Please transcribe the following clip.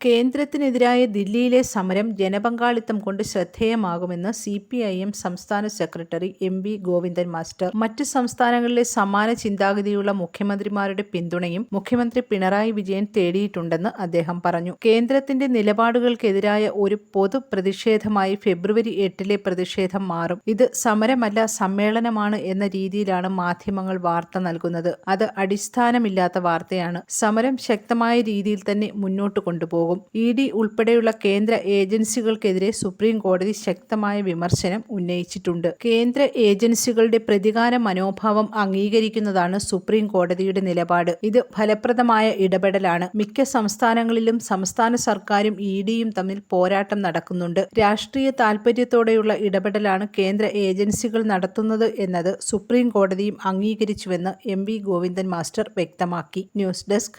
കേന്ദ്രത്തിനെതിരായ ദില്ലിയിലെ സമരം ജനപങ്കാളിത്തം കൊണ്ട് ശ്രദ്ധേയമാകുമെന്ന് സി പി ഐ എം സംസ്ഥാന secretary M V Govindan master. മറ്റ് സംസ്ഥാനങ്ങളിലെ സമാന ചിന്താഗതിയുള്ള മുഖ്യമന്ത്രിമാരുടെ പിന്തുണയും മുഖ്യമന്ത്രി പിണറായി വിജയൻ തേടിയിട്ടുണ്ടെന്ന് അദ്ദേഹം പറഞ്ഞു. കേന്ദ്രത്തിന്റെ നിലപാടുകൾക്കെതിരായ ഒരു പൊതു പ്രതിഷേധമായി ഫെബ്രുവരി എട്ടിലെ പ്രതിഷേധം മാറും. ഇത് സമരമല്ല സമ്മേളനമാണ് എന്ന രീതിയിലാണ് മാധ്യമങ്ങൾ വാർത്ത നൽകുന്നത്. അത് അടിസ്ഥാനമില്ലാത്ത വാർത്തയാണ്. സമരം ശക്തമായ രീതിയിൽ തന്നെ മുന്നോട്ട് കൊണ്ടുപോകും. ഇ ഡി ഉൾപ്പെടെയുള്ള കേന്ദ്ര ഏജൻസികൾക്കെതിരെ സുപ്രീം കോടതി ശക്തമായ വിമർശനം ഉന്നയിച്ചിട്ടുണ്ട്. കേന്ദ്ര ഏജൻസികളുടെ പ്രതികാര മനോഭാവം അംഗീകരിക്കുന്നതാണ് സുപ്രീം കോടതിയുടെ നിലപാട്. ഇത് ഫലപ്രദമായ ഇടപെടലാണ്. മിക്ക സംസ്ഥാനങ്ങളിലും സംസ്ഥാന സർക്കാരും ഇ ഡിയും തമ്മിൽ പോരാട്ടം നടക്കുന്നുണ്ട്. രാഷ്ട്രീയ താൽപര്യത്തോടെയുള്ള ഇടപെടലാണ് കേന്ദ്ര ഏജൻസികൾ നടത്തുന്നത് എന്നത് സുപ്രീം കോടതിയും അംഗീകരിച്ചുവെന്ന് എം വി ഗോവിന്ദൻ മാസ്റ്റർ വ്യക്തമാക്കി. News desk